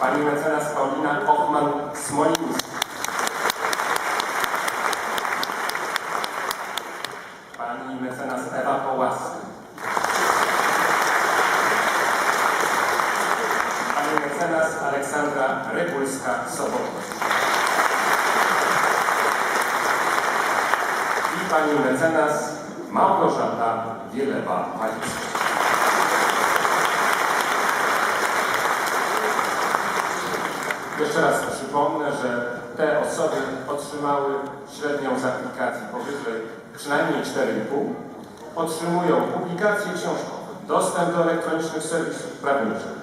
pani mecenas Paulina Hoffman-Smolińska, pani mecenas Ewa Połaska, pani mecenas Aleksandra Rybulska-Sobota i pani mecenas Małgorzata Wielewa-Malicka. Jeszcze raz przypomnę, że te osoby otrzymały średnią z aplikacji powyżej przynajmniej 4,5, otrzymują publikacje książkowe, dostęp do elektronicznych serwisów prawniczych,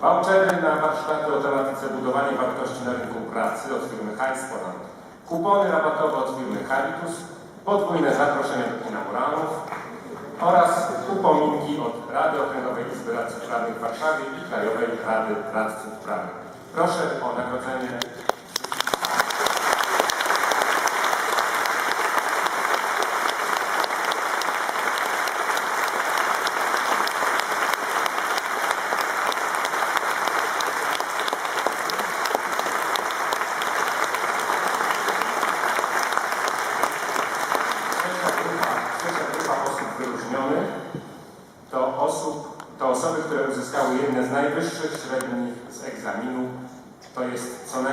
vouchery na warsztaty o tematyce budowanie wartości na rynku pracy od firmy Highspoland, kupony rabatowe od firmy Habitus, podwójne zaproszenia do inauguralów oraz upominki od Rady Okręgowej Izby Radców Prawnych w Warszawie i Krajowej Rady Radców Prawnych. Proszę o nagrodzenie. Trzecia grupa, trzecia grupa osób wyróżnionych to osoby, które uzyskały jedne z najwyższych średnich z egzaminu, to jest co najmniej